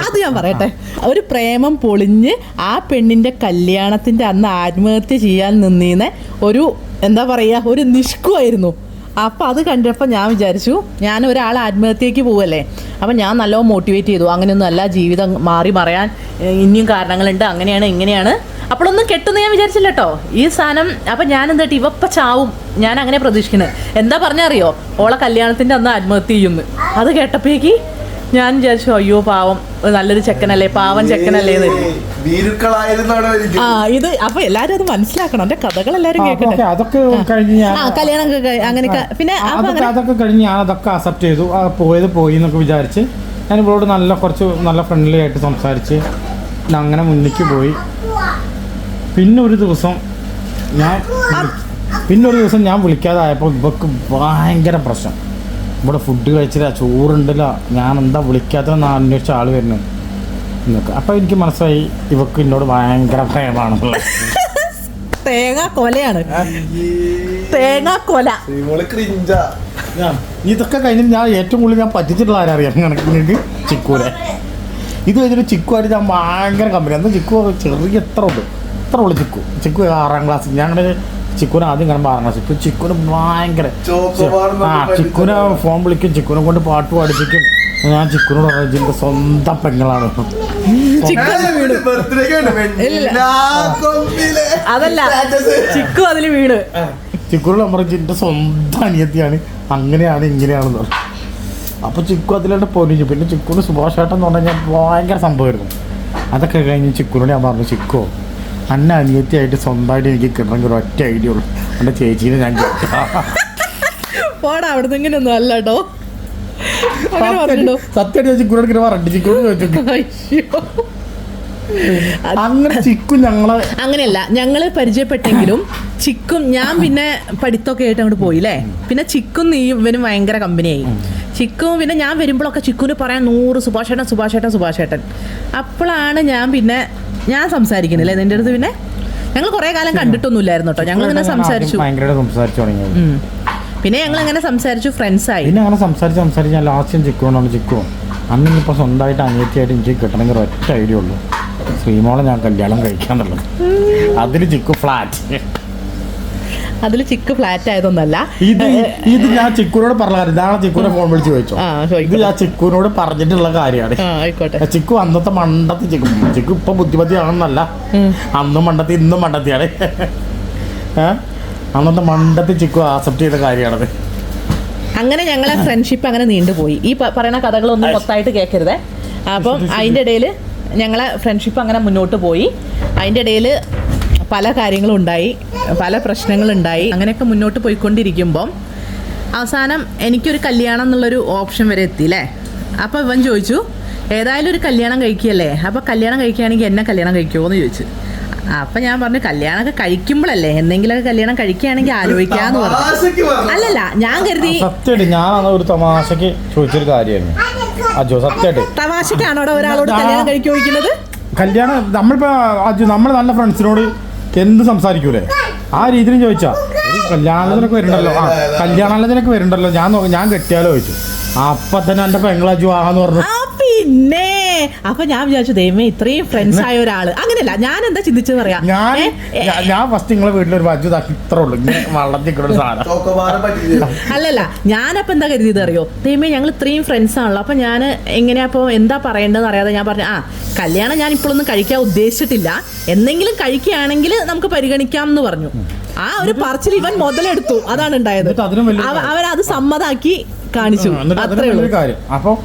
അത് ഞാൻ പറയട്ടെ. ഒരു പ്രേമം പൊളിഞ്ഞ് ആ പെണ്ണിന്റെ കല്യാണത്തിന്റെ അന്ന് ആത്മഹത്യ ചെയ്യാൻ നിന്നീന്ന് ഒരു എന്താ പറയാ ഒരു നിഷ്കുവായിരുന്നു. അപ്പം അത് കണ്ടപ്പോൾ ഞാൻ വിചാരിച്ചു ഞാൻ ഒരാൾ ആത്മഹത്യക്ക് പോവല്ലേ? അപ്പം ഞാൻ നല്ലോണം മോട്ടിവേറ്റ് ചെയ്തു. അങ്ങനെയൊന്നും അല്ല ജീവിതം മാറി മറയാൻ ഇനിയും കാരണങ്ങളുണ്ട്. അങ്ങനെയാണ് ഇങ്ങനെയാണ്. അപ്പോഴൊന്നും കെട്ടുന്ന ഞാൻ വിചാരിച്ചില്ല കേട്ടോ ഈ സാധനം അപ്പം ഞാൻ എന്തായിട്ട് ഇവപ്പം ചാവും. ഞാൻ അങ്ങനെ പ്രതീക്ഷിക്കുന്നത് എന്താ പറഞ്ഞറിയോ? ഓളെ കല്യാണത്തിന്റെ അന്ന് ആത്മഹത്യ ചെയ്യുന്നു. അത് കേട്ടപ്പോഴേക്ക് ഞാൻ വിചാരിച്ചു അയ്യോ പാവം നല്ലൊരു ചെക്കനല്ലേ പാവം ചെക്കനല്ലേ. ആ ഇത് അപ്പൊ എല്ലാരും അത് മനസ്സിലാക്കണം. എന്റെ കഥകൾ എല്ലാരും കേൾക്കട്ടെ അതൊക്കെ കഴിഞ്ഞ് കല്യാണം അങ്ങനെ പിന്നെ അതൊക്കെ കഴിഞ്ഞ് ഞാൻ അതൊക്കെ അക്സെപ്റ്റ് ചെയ്തു. ആ, പോയത് പോയി എന്നൊക്കെ വിചാരിച്ച് ഞാൻ ഇവളോട് നല്ല കുറച്ച് നല്ല ഫ്രണ്ട്ലി ആയിട്ട് സംസാരിച്ച് ഞാൻ അങ്ങനെ മുന്നിക്ക് പോയി. പിന്നെ ഒരു ദിവസം ഞാൻ പിന്നെ ഒരു ദിവസം ഞാൻ വിളിക്കാതായപ്പോൾ ഇവക്ക് ഭയങ്കര പ്രശ്നം. ഇവിടെ ഫുഡ് കഴിച്ചില്ല ചോറുണ്ടല്ല. ഞാൻ എന്താ വിളിക്കാത്തതെന്ന് അന്വേഷിച്ച ആൾ വരുന്നത് എന്നൊക്കെ അപ്പോൾ എനിക്ക് മനസ്സിലായി ഇവക്ക് എന്നോട് ഭയങ്കര ഭയമാണ് തേങ്ങാ കൊലയാണ്. തേങ്ങാ കൊല. ശ്രീമോൾ ക്രിഞ്ച ഞാൻ ഇതൊക്കെ കഴിഞ്ഞിട്ട് ഞാൻ ഏറ്റവും കൂടുതൽ ഞാൻ പറ്റിച്ചിട്ടുള്ള ആരറിയാം കണക്കിന് നിങ്ങൾക്ക് ചിക്കൂരെ ഇത് കഴിഞ്ഞിട്ട് ചിക്കുമായിട്ട് ഞാൻ ഭയങ്കര കമ്പനി അന്ന് ചിക്കു ചെറിയ എത്ര ഉണ്ട് എത്ര ഉള്ളു ചിക്കു? ചിക്കു ആറാം ക്ലാസ് ഞങ്ങളുടെ ചിക്കുനെ ആദ്യം കാണുമ്പോൾ ആറാം ക്ലാസ് ഇപ്പൊ ചിക്കുന് ഭയങ്കര ആ. ചിക്കുനെ ഫോൺ വിളിക്കും. ചിക്കുനെ കൊണ്ട് പാട്ട് പാടിപ്പിക്കും. ഞാൻ ചിക്കുനോട് പറഞ്ഞ "ഇതിന്റെ സ്വന്തം പെങ്ങളാണ്. അതല്ല ചിക്കു അതിൽ വീണ്. ചിക്കുനോട് പറഞ്ഞു "ഇതിന്റെ സ്വന്തം അനിയത്തിയാണ്. അങ്ങനെയാണ് ഇങ്ങനെയാണെന്ന് പറഞ്ഞു. അപ്പോൾ ചിക്കു അതിലോട്ട് പൊരിഞ്ഞു പിന്നെ ചിക്കുന് സുഭാഷ് ഏട്ടൻ എന്ന് പറഞ്ഞാൽ ഭയങ്കര സംഭവമായിരുന്നു. അതൊക്കെ കഴിഞ്ഞ് ചിക്കുനോട് ഞാൻ പറഞ്ഞു ചിക്കോ അന്ന അനിയത്തിയായിട്ട് സ്വന്തമായിട്ട് എനിക്ക് കിട്ടണമെങ്കിൽ ഒരു ഒറ്റ ഐഡിയ ഉള്ളൂ. എന്റെ ചേച്ചീനെ ഞാൻ പോടാ അവിടുന്ന് ഇങ്ങനെയൊന്നും അല്ല കേട്ടോ ഇങ്ങനെ പറഞ്ഞു? ചോദിച്ചു അങ്ങനെ ചിക്കു ഞങ്ങളെ അങ്ങനെയല്ല ഞങ്ങൾ പരിചയപ്പെട്ടെങ്കിലും ചിക്കും ഞാൻ പിന്നെ പഠിത്തമൊക്കെ ആയിട്ട് അങ്ങോട്ട് പോയില്ലേ പിന്നെ ചിക്കും നീ ഇവനും ഭയങ്കര കമ്പനിയായി. ചിക്കും പിന്നെ ഞാൻ വരുമ്പോഴൊക്കെ ചിക്കുന് പറയാൻ നൂറ് സുഭാഷേട്ടൻ സുഭാഷേട്ടൻ സുഭാഷേട്ടൻ. അപ്പോഴാണ് ഞാൻ പിന്നെ ഞാൻ സംസാരിക്കുന്നില്ലേ നിന്റെ അടുത്ത് പിന്നെ? ഞങ്ങൾ കുറെ കാലം കണ്ടിട്ടൊന്നുമില്ലായിരുന്നു കേട്ടോ. ഞങ്ങൾ ഇങ്ങനെ സംസാരിച്ചു. സംസാരിച്ചു തുടങ്ങിയത്. പിന്നെ ഞങ്ങൾ അങ്ങനെ സംസാരിച്ചു ഫ്രണ്ട്സ് ആയി. പിന്നെ അങ്ങനെ സംസാരിച്ച് സംസാരിച്ച് ഞാൻ ലാസ്റ്റ് ചിക്കുവാണ് ചിക്കു അന്ന് ഇനിയിപ്പോൾ സ്വന്തമായിട്ട് അനിയത്തിയായിട്ട് എനിക്ക് കിട്ടണമെങ്കിൽ ഒറ്റ ഐഡിയ ഉള്ളൂ. ശ്രീമോളെ ഞാൻ കല്യാണം കഴിക്കാന്നുള്ളത്. അതിന് ചിക്കു ഫ്ലാറ്റ് അതിൽ ചിക്ക് ഫ്ലാറ്റ് ആയതൊന്നല്ല. ഇത് ഇത് ഞാൻ ചിക്കുനോട് പറഞ്ഞ ചിക്കുനെ ഫോൺ വിളിച്ച് ചോദിച്ചു ഇത് ഞാൻ ചിക്കുനോട് പറഞ്ഞിട്ടുള്ള കാര്യമാണ്. ആയിക്കോട്ടെ. ചിക്കു അന്നത്തെ മണ്ടത്തി ചിക്കു ചിക്കു ഇപ്പൊ ബുദ്ധിമതിയാണെന്നല്ല. അന്നും മണ്ടത്തി ഇന്നും മണ്ടത്തിയാണ്. അന്നത്തെ മണ്ടത്തി ചിക്കു ആക്സെപ്റ്റ് ചെയ്ത കാര്യമാണത്. അങ്ങനെ ഞങ്ങളെ ഫ്രണ്ട്ഷിപ്പ് അങ്ങനെ നീണ്ടുപോയി. ഈ പറയുന്ന കഥകളൊന്നും മൊത്തമായിട്ട് കേൾക്കരുതേ അപ്പം അതിന്റെ ഇടയിൽ ഞങ്ങളെ ഫ്രണ്ട്ഷിപ്പ് അങ്ങനെ മുന്നോട്ട് പോയി. അതിന്റെ ഇടയിൽ പല കാര്യങ്ങളും ഉണ്ടായി പല പ്രശ്നങ്ങളുണ്ടായി. അങ്ങനെയൊക്കെ മുന്നോട്ട് പോയിക്കൊണ്ടിരിക്കുമ്പം അവസാനം എനിക്കൊരു കല്യാണം എന്നുള്ളൊരു ഓപ്ഷൻ വരെ എത്തി അല്ലേ അപ്പോൾ ഇവൻ ചോദിച്ചു ഏതായാലും ഒരു കല്യാണം കഴിക്കുകയല്ലേ അപ്പോൾ കല്യാണം കഴിക്കുകയാണെങ്കിൽ എന്നെ കല്യാണം കഴിക്കുമോ എന്ന് ചോദിച്ചു. അപ്പം ഞാൻ പറഞ്ഞു കല്യാണമൊക്കെ കഴിക്കുമ്പോഴല്ലേ? എന്തെങ്കിലുമൊക്കെ കല്യാണം കഴിക്കുകയാണെങ്കിൽ ആലോചിക്കാന്ന് പറഞ്ഞു. അല്ലല്ല ഞാൻ കരുതി സത്യം ഞാൻ ഒരു തമാശക്ക് ചോദിച്ചൊരു കാര്യമായിരുന്നു. അജോ സത്യമായിട്ട്. തമാശക്കാണോടെ ഒരാളോട് കല്യാണം കഴിക്കോ ചോദിക്കുന്നത്? കല്യാണം നമ്മളിപ്പോ അജു നമ്മൾ നല്ല ഫ്രണ്ട്സിനോട് എന്ത് സംസാരിക്കൂലേ? ആ രീതിയിൽ ചോദിച്ചാ. കല്യാണത്തിനൊക്കെ വരുന്നുണ്ടല്ലോ. ആ കല്യാണത്തിനൊക്കെ വരുന്നുണ്ടല്ലോ. ഞാൻ ഞാൻ കെട്ടിയാലോ ചോദിച്ചു. അപ്പൊ തന്നെ എന്റെ പെങ്ങളെ ജുവാഹെന്ന് പറഞ്ഞു. ആ പിന്നെ. അപ്പൊ ഞാൻ വിചാരിച്ചു ദൈവമേ ഇത്രയും ഫ്രണ്ട്സ് ആയ ഒരാൾ. അങ്ങനെയല്ല ഞാൻ എന്താ ചിന്തിച്ചത് പറയാ? ഞാൻ ഞാൻ ഫസ്റ്റ് നിങ്ങളെ വീട്ടിലൊരു അജു ഇതാക്കി ഇത്ര ഉള്ളു. ഒരു സാധനം. അല്ലല്ല ഞാനപ്പോ എന്താ കരുതിയത് അറിയോ? ദൈവമേ ഞങ്ങൾ ഇത്രയും ഫ്രണ്ട്സ് ആണല്ലോ. അപ്പൊ ഞാൻ എങ്ങനെയാ അപ്പൊ എന്താ പറയേണ്ടതെന്ന് അറിയാതെ ഞാൻ പറഞ്ഞു ആ കല്യാണം ഞാൻ ഇപ്പോഴൊന്നും കഴിക്കാൻ ഉദ്ദേശിച്ചിട്ടില്ല. എന്തെങ്കിലും കഴിക്കുകയാണെങ്കിൽ നമുക്ക് പരിഗണിക്കാം എന്ന് പറഞ്ഞു. ആ ഒരു പറച്ചിൽ ഇവൻ മുതലെടുത്തു. അതാണ് ഉണ്ടായത്. അവരത് സമ്മതാക്കി കാണിച്ചു. അപ്പൊ നമ്മളെ അത്രേ ഉള്ളൂ. കാര്യം. അപ്പോൾ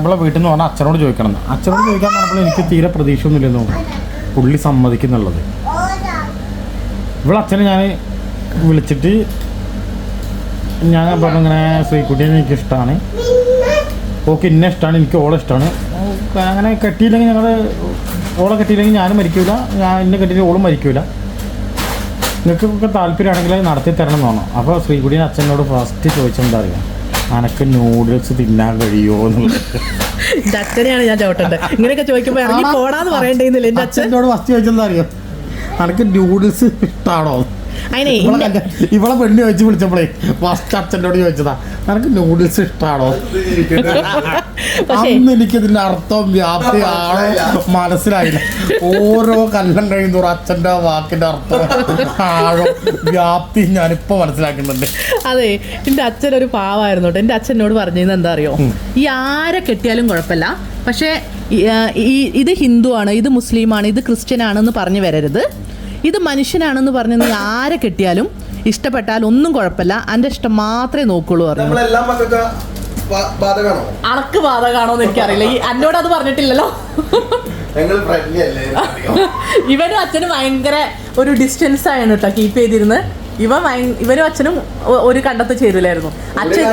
ഇവിടെ വീട്ടിൽ നിന്ന് പറഞ്ഞാൽ അച്ഛനോട് ചോദിക്കണം. അച്ഛനോട് ചോദിക്കാൻ പറഞ്ഞപ്പോൾ എനിക്ക് തീരെ പ്രതീക്ഷയൊന്നുമില്ലെന്ന് തോന്നുന്നു. പുള്ളി സമ്മതിക്കുന്നുള്ളത്. ഇവിടെ അച്ഛനെ ഞാൻ വിളിച്ചിട്ട് ഞാൻ പറഞ്ഞു ഇങ്ങനെ ശ്രീക്കുട്ടിയെ എനിക്ക് ഇഷ്ടമാണ് ഓക്കെ ഇന്നെ ഇഷ്ടമാണ് എനിക്ക് ഓളെ ഇഷ്ടമാണ് അങ്ങനെ കെട്ടിയില്ലെങ്കിൽ ഞങ്ങൾ ഓളെ കെട്ടിയില്ലെങ്കിൽ ഞാനും മരിക്കൂല. ഞാൻ എന്നെ കെട്ടിയിട്ട് ഓളും മരിക്കൂല. നിങ്ങൾക്ക് താല്പര്യമാണെങ്കിൽ അത് നടത്തി തരണം എന്ന് പറഞ്ഞു അപ്പോൾ ശ്രീകുടിയൻ അച്ഛനോട് ഫസ്റ്റ് ചോദിച്ചെന്താ അറിയാം? അനക്ക് നൂഡിൽസ് തിന്നാൻ കഴിയുമോ എന്നുള്ളത് അച്ഛനെയാണ് ഞാൻ ചോട്ടത് ഇങ്ങനെയൊക്കെ ചോദിക്കുമ്പോൾ ഇറങ്ങി പോടാന്ന് പറയണ്ടേന്നില്ല എന്റെ അച്ഛൻ അച്ഛനോട് ഫസ്റ്റ് ചോദിച്ചെന്താ അറിയാം? അനക്ക് നൂഡിൽസ് ഇഷ്ടമാണോ അതിനെ ഇവളെ പെണ്ണി വെച്ച് ചോദിച്ച് വിളിച്ചപ്പോഴേ ഫസ്റ്റ് അച്ഛനോട് ചോദിച്ചതാ നിനക്ക് നൂഡിൽസ് ഇഷ്ടമാണോ അന്ന് എനിക്ക് ഇതിന്റെ അർത്ഥം വ്യാപ്തി ആളെ മനസ്സിലായില്ല. ഓരോ കല്ലം കഴിയുന്നോറും അച്ഛന്റെ വാക്കിന്റെ അർത്ഥം ആഴം വ്യാപ്തി ഞാനിപ്പോ മനസ്സിലാക്കുന്നുണ്ട്. അതെ എന്റെ അച്ഛൻ ഒരു പാവായിരുന്നു കേട്ടോ. എന്റെ അച്ഛനോട് പറഞ്ഞിരുന്നത് എന്താ അറിയോ? ഈ ആരെ കെട്ടിയാലും കുഴപ്പമില്ല. പക്ഷേ ഈ, ഈ ഇത് ഹിന്ദു ആണ് ഇത് മുസ്ലിമാണ് ഇത് ക്രിസ്ത്യൻ ആണെന്ന് പറഞ്ഞു വരരുത്. ഇത് മനുഷ്യനാണെന്ന് പറഞ്ഞ് നീ ആരെ കിട്ടിയാലും ഇഷ്ടപ്പെട്ടാൽ ഒന്നും കുഴപ്പമില്ല. എന്റെ ഇഷ്ടം മാത്രമേ നോക്കുള്ളൂ പറഞ്ഞു. നമ്മളെല്ലാം മക്കൾക്ക് ബാധകാണോ? എന്ന് എനിക്കറിയില്ല. ഈ എന്നോട് അത് പറഞ്ഞിട്ടില്ലല്ലോ. ഞങ്ങൾ ഫ്രണ്ട്ലി അല്ലേ ഇവനും അച്ഛനും ഭയങ്കര ഒരു ഡിസ്റ്റൻസ് ആയിരുന്നു കേട്ടോ കീപ്പ് ചെയ്തിരുന്ന്. ഇവ ഇവനും അച്ഛനും ഒരു കണ്ടത്ത് ചേരില്ലായിരുന്നു അച്ഛൻ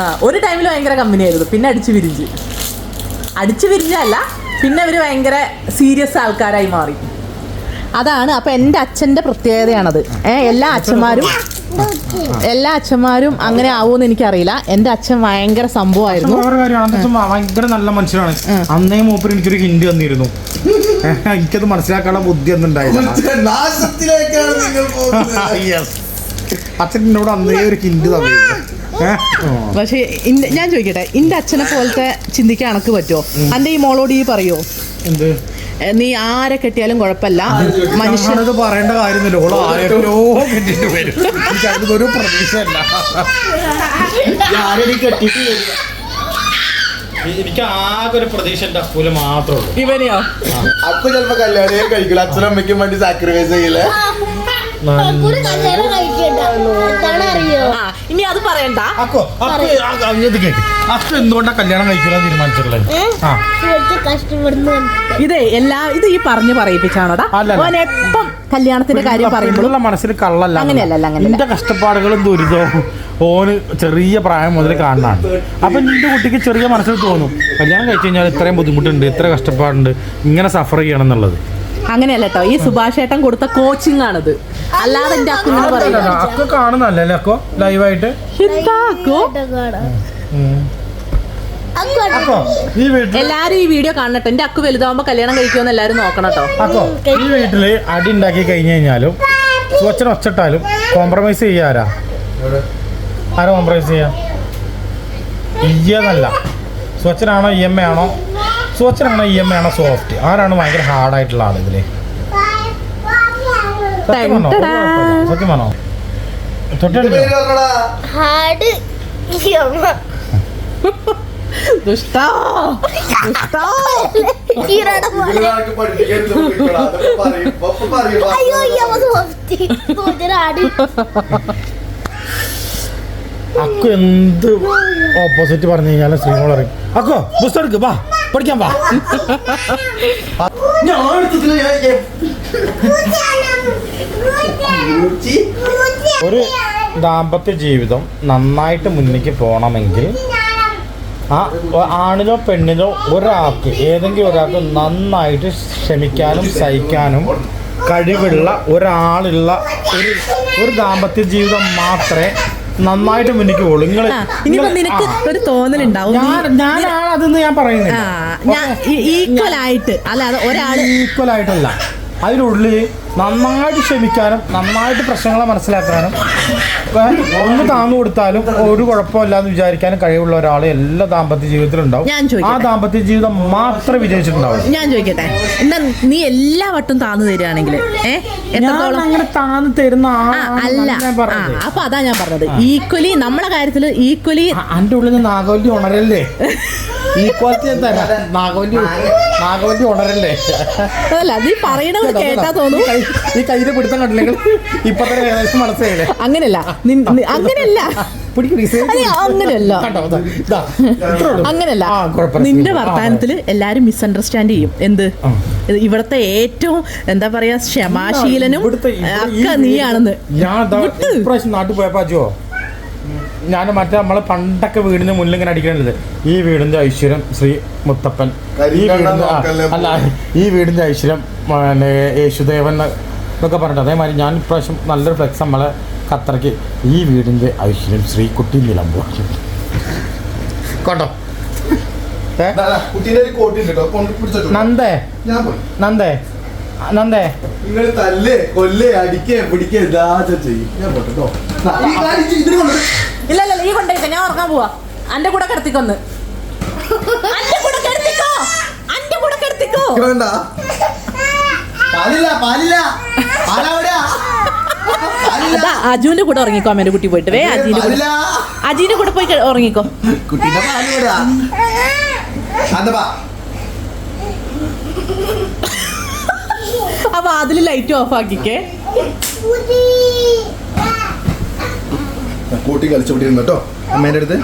ആ, ഒരു ടൈമിൽ ഭയങ്കര കമ്പനി ആയിരുന്നു. പിന്നെ അടിച്ചു വിരിഞ്ച് അടിച്ചു വിരിഞ്ഞല്ല പിന്നെ അവർ ഭയങ്കര സീരിയസ് ആൾക്കാരായി മാറി. അതാണ് അപ്പൊ എന്റെ അച്ഛന്റെ പ്രത്യേകതയാണത്. ഏഹ് എല്ലാ അച്ഛന്മാരും എല്ലാ അച്ഛന്മാരും അങ്ങനെ ആവുമെന്ന് എനിക്കറിയില്ല. എന്റെ അച്ഛൻ ഭയങ്കര സംഭവമായിരുന്നു. വേറെ കാര്യമാണ് അന്നത്തെ ഭയങ്കര നല്ല മനുഷ്യനാണ്. അന്നേ മൂപ്പർ എനിക്കൊരു ഹിന്ദി തന്നിരുന്നു. എനിക്കത് മനസ്സിലാക്കാനുള്ള ബുദ്ധി ഒന്നും ഉണ്ടായില്ല. അച്ഛൻ എന്നോട് അന്നേ ഒരു ഹിന്ദി തന്നിരുന്നു? പക്ഷേ ഞാൻ ചോദിക്കട്ടെ എന്റെ അച്ഛനെ പോലത്തെ ചിന്തിക്കാൻ അണക്ക് പറ്റുമോ അന്റെ ഈ മോളോട് ഈ പറയോ? എന്ത്? നീ ആരെ കെട്ടിയാലും കുഴപ്പമില്ല. മനുഷ്യൻ പറയേണ്ട കാര്യമൊന്നുമില്ല. ഓൾ കെട്ടിട്ട് വരും. പ്രതീക്ഷയല്ല. വരിക എനിക്ക് ആകെ ഒരു പ്രതീക്ഷ അപ്പൂൽ മാത്രമേ ഉള്ളൂ. ഇവനെയോ? അപ്പൊ ചിലപ്പോ കല്യാണം കഴിക്കില്ല. അച്ഛനും അമ്മയ്ക്കും വേണ്ടി സാക്രിഫൈസ് ചെയ്യില്ലേ? ഇനി അത് പറയണ്ട. അക്കോ അപ്പൊ എന്തുകൊണ്ടാ കല്യാണം കഴിക്കാൻ തീരുമാനിച്ചിട്ടുള്ളത്? ഇതേ എല്ലാ ഇത് ഈ പറഞ്ഞു പറയിപ്പിച്ചാണോടാ. ഓൻ എപ്പം കല്യാണത്തിന്റെ കാര്യം പറയുമ്പോൾ മനസ്സിൽ കള്ളല്ല. അങ്ങനെയല്ല, അങ്ങനെ എന്റെ കഷ്ടപ്പാടുകളും ദുരിതവും ഓന് ചെറിയ പ്രായം മുതൽ കാണാണ് അപ്പൊ നിന്റെ കുട്ടിക്ക് ചെറിയ മനസ്സിൽ തോന്നും കല്യാണം കഴിച്ചു കഴിഞ്ഞാൽ ഇത്രയും ബുദ്ധിമുട്ടുണ്ട് ഇത്ര കഷ്ടപ്പാടുണ്ട് ഇങ്ങനെ സഫർ ചെയ്യണം എന്നുള്ളത്. അങ്ങനെയല്ല കേട്ടോ ഈ സുഭാഷ് ഏട്ടൻ കൊടുത്ത കോച്ചിങ് ആണിത്. അല്ലാതെ എന്റെ അക്കു ഇങ്ങനെ പറയില്ല. അക്കോ കാണുന്നല്ലേ അക്കോ? ലൈവായിട്ട്? എന്താ അക്കു? അക്കോ ഈ വീട്ടിൽ എല്ലാരും ഈ വീഡിയോ കാണട്ടെ എന്റെ അക്കു വലുതാവുമ്പോ കല്യാണം കഴിക്കുമെന്ന് എല്ലാരും നോക്കണം കേട്ടോ അക്കോ ഈ വീട്ടിൽ അടി ഉണ്ടാക്കി കഴിഞ്ഞു കഴിഞ്ഞാലും സ്വച്ഛൻ ഒച്ചിട്ടാലും കോംപ്രമൈസ് ചെയ്യാരാ ആരാ? കോംപ്രമൈസ് ചെയ്യാ? ഇയ്യെന്നല്ല സ്വച്ഛനാണോ ഇ എം എ ആണോ? സ്വച്ഛനാണോ ഇ എം എ ആണോ സോഫ്റ്റ് ആരാണ് ഭയങ്കര ഹാർഡായിട്ടുള്ള ആൾ ഇതിൽ? സത്യമാണോ? ദുഷ്ടാ? ദുഷ്ടാ? അക്കു എന്ത് ഓപ്പോസിറ്റ് പറഞ്ഞു കഴിഞ്ഞാലും ശ്രീമോൾ പറയും അക്കോ പുസ്തകം എടുക്ക് വാ. പഠിക്കാൻ വാ. ഞാൻ എടുത്തില്ല ഞാൻ. ഒരു ദാമ്പത്യ ജീവിതം നന്നായിട്ട് മുന്നിലേക്ക് പോകണമെങ്കിൽ ആ ആണിലോ പെണ്ണിലോ പെണ്ണിനോ ഒരാൾക്ക് ഏതെങ്കിലും ഒരാൾക്ക് നന്നായിട്ട് ക്ഷമിക്കാനും സഹിക്കാനും കഴിവുള്ള ഒരാളുള്ള ഒരു ഒരു ദാമ്പത്യ ജീവിതം മാത്രമേ നന്നായിട്ട് മുന്നിക്ക് പോകുള്ളൂ നിങ്ങൾ ഇനിയിപ്പോ നിനക്ക് ഒരു തോന്നലുണ്ടാവും. ഞാനാണ് അതെന്ന് ഞാൻ പറയുന്നത് ഈക്വൽ ആയിട്ട് അല്ലാതെ ഒരാൾ ഈക്വൽ ആയിട്ടല്ല അതിനുള്ളിൽ നന്നായിട്ട് ക്ഷമിക്കാനും നന്നായിട്ട് പ്രശ്നങ്ങളെ മനസ്സിലാക്കാനും ഒന്ന് താന്നു കൊടുത്താലും ഒരു കുഴപ്പമില്ലാന്ന് വിചാരിക്കാനും കഴിവുള്ള ഒരാൾ എല്ലാ ദാമ്പത്യ ജീവിതത്തിലും ഉണ്ടാവും ഞാൻ ചോദിക്കട്ടെ? ആ ദാമ്പത്യ ജീവിതം മാത്രം വിജയിച്ചിട്ടുണ്ടാവും. ഞാൻ ചോദിക്കട്ടെ. എന്നാ നീ എല്ലാ വട്ടം താന്നു തരികയാണെങ്കിൽ ഞാൻ എത്രത്തോളം? അങ്ങനെ താന്ന് തരുന്ന ആ അല്ല. ഞാൻ ആ പറഞ്ഞത് അപ്പൊ അതാ ഞാൻ പറഞ്ഞത്. ഈക്വലി നമ്മളെ കാര്യത്തിൽ ഈക്വലി എന്റെ ഉള്ളിൽ നിന്ന് നാഗവല്ലി ഉണരല്ലേ? ഈക്വാലിറ്റി എന്താ? നാഗവല്ലി നാഗവല്ലി ഉണരല്ലേ? അതല്ല നീ പറയണത് കേട്ടാ തോന്നും. ഈ കയ്യിലെ പിടുത്തം കണ്ടില്ലെങ്കിൽ ഇപ്പൊ തന്നെ ഏകദേശം മനസ്സിലായില്ലേ? അങ്ങനെയല്ല നിൻ- നി- അങ്ങനെയല്ല. അങ്ങനല്ല. നിന്റെ ആ, വർത്താനത്തിൽ എല്ലാരും മിസ്അണ്ടർസ്റ്റാൻഡ് ചെയ്യും. എന്ത്? ഇവിടത്തെ ഏറ്റവും എന്താ പറയാ ക്ഷമാശീലനും ഒക്കെ നീയാണെന്ന്. നാട്ടിൽ പോയപ്പോ ഞാൻ മറ്റേ നമ്മളെ പണ്ടൊക്കെ വീടിന് മുന്നിൽ ഇങ്ങനെ അടിക്കണത്. ഈ വീടിന്റെ ഐശ്വര്യം ശ്രീ മുത്തപ്പൻ. ഈ വീടിന്റെ അല്ല ഈ വീടിന്റെ ഐശ്വര്യം പിന്നെ യേശുദേവൻ എന്ന് എന്നൊക്കെ പറഞ്ഞിട്ട്. അതേമാതിരി ഞാൻ ഇപ്രാവശ്യം നല്ലൊരു ഫ്ലെക്സ് നമ്മളെ ഖത്തറയ്ക്ക്. ഈ വീടിന്റെ ഐശ്വര്യം നിലമ്പൂർ. കൊണ്ടോ? ഒരു കോട്ടി ഉണ്ട് കേട്ടോ. പിടിച്ചോ നന്ദേ. ഞാൻ നന്ദേ. നന്ദേ. നിങ്ങൾ തല്ലേ കൊല്ലേ അടിക്കേ പിടിക്കേ ചെയ്യും. ഞാൻ പോട്ടെ കേട്ടോ ദാ, ഈ കാര്യം ചെയ്യ്, ഇതിന് കൊണ്ട് ഇല്ല ഇല്ല ഈ ഉറങ്ങാൻ പോവാ. അന്റെ കൂടെ കിടത്തിക്കൊന്ന്. അന്റെ കൂടെ കിടത്തിക്കോ. അന്റെ കൂടെ കിടത്തിക്കോ. വേണ്ട. പാലില്ല പാലില്ല. പാലവിടെയാ പാലില്ല. അതാ അജുവിന്റെ കൂടെ ഉറങ്ങിക്കോ അമ്മേന്റെ കുട്ടി പോയിട്ട്. വേ അജീന്റെ കൂടെ. അജീന്റെ കൂടെ പോയി ഉറങ്ങിക്കോ. കുട്ടീന്റെ അപ്പൊ അതിൽ ലൈറ്റ് ഓഫ് ആക്കിക്കേ. കൂട്ടി കളിച്ചോട്ടിരുന്നു കേട്ടോ അമ്മേന്റെ അടുത്ത്?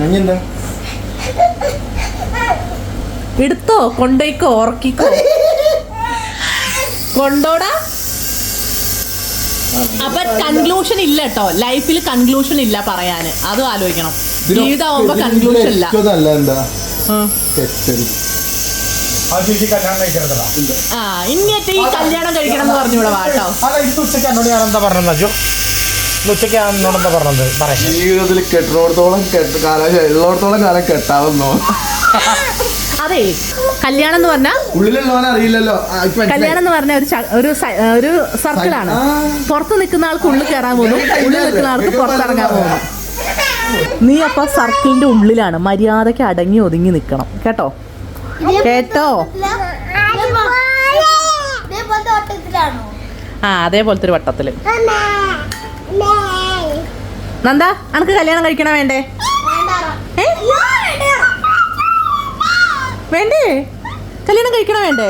എന്താ എടുത്തോ കൊണ്ടോയിക്കോ ഓർക്കിക്കോ കൊണ്ടോടാ. അപ്പൊ കൺക്ലൂഷൻ ഇല്ല കേട്ടോ ലൈഫിൽ കൺക്ലൂഷൻ ഇല്ല പറയാന്. അതും ആലോചിക്കണം. ജീവിതമാകുമ്പോ കൺക്ലൂഷൻ ഇല്ല. ആ. ഇനിയത്തെ ഈ കല്യാണം കഴിക്കണം എന്ന് പറഞ്ഞൂടാ വാട്ടോ അല്ല ഇത് ഉച്ചയ്ക്ക് എന്നോട് ഞാൻ എന്താ പറഞ്ഞത് അജോ ഇന്ന് ഉച്ചയ്ക്ക് ഞാൻ എന്നോട് എന്താ പറഞ്ഞത്. പറയാം. ജീവിതത്തിൽ കെട്ടിനോടത്തോളം കെട്ട് കാലം ഉള്ളിടത്തോളം കാലം കെട്ടാവുന്നോ? അതെ കല്യാണം എന്ന് പറഞ്ഞാൽ ഉള്ളിലുള്ളവനെ അറിയില്ലല്ലോ. കല്യാണം എന്ന് പറഞ്ഞ ഒരു ഒരു ഒരു സർക്കിളാണ്. പുറത്ത് നിൽക്കുന്ന ആൾക്ക് ഉള്ളിൽ കയറാൻ പോകുന്നു ഉള്ളിൽ നിൽക്കുന്ന ആൾക്ക് പുറത്തിറങ്ങാൻ പോകുന്നു നീ അപ്പൊ സർക്കിളിന്റെ ഉള്ളിലാണ് മര്യാദയ്ക്ക് അടങ്ങി ഒതുങ്ങി നിൽക്കണം. കേട്ടോ? കേട്ടോ? ആ അതേപോലത്തെ ഒരു വട്ടത്തിൽ. നന്ദ അനക്ക് കല്യാണം കഴിക്കണ വേണ്ടേ? വേണ്ടേ. കല്യാണം കഴിക്കണ വേണ്ടേ?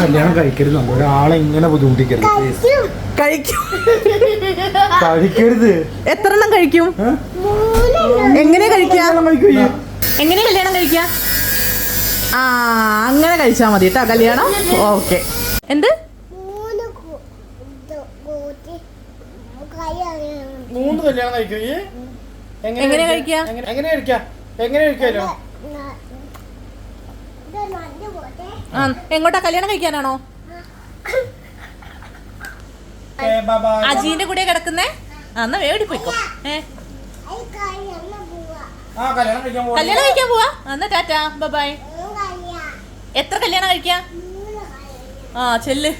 കല്യാണം കഴിക്കരുത് നമ്മൾ ഒരാളെ ഇങ്ങനെ ബുദ്ധിമുട്ടിക്കരുത്. കഴിക്കും. കഴിക്കരുത്. എത്ര എണ്ണം കഴിക്കും? എങ്ങനെ കഴിക്കാം. എങ്ങനെ കല്യാണം കഴിക്ക? ആ അങ്ങനെ കഴിച്ചാൽ മതി കേട്ടോ കല്യാണം? ഓക്കെ. എന്ത്? മൂന്ന് കല്യാണം കഴിക്കും. ഈ എങ്ങനെ കഴിക്കുക? എങ്ങനെ എങ്ങനെ കഴിക്കുക എങ്ങനെ കഴിക്കാലോ ആ എങ്ങോട്ടാ കല്യാണം കഴിക്കാനാണോ? അജീന്റെ കൂടെ കിടക്കുന്നേ? അന്ന വേടി പോയിക്കോ ഏ. കല്യാണം കഴിക്കാൻ പോവാ. കല്യാണം കഴിക്കാൻ പോവാ? ആ, ടാറ്റാ. ബൈ എത്ര കല്യാണം കഴിക്കാം? ആ ചെല്ല്.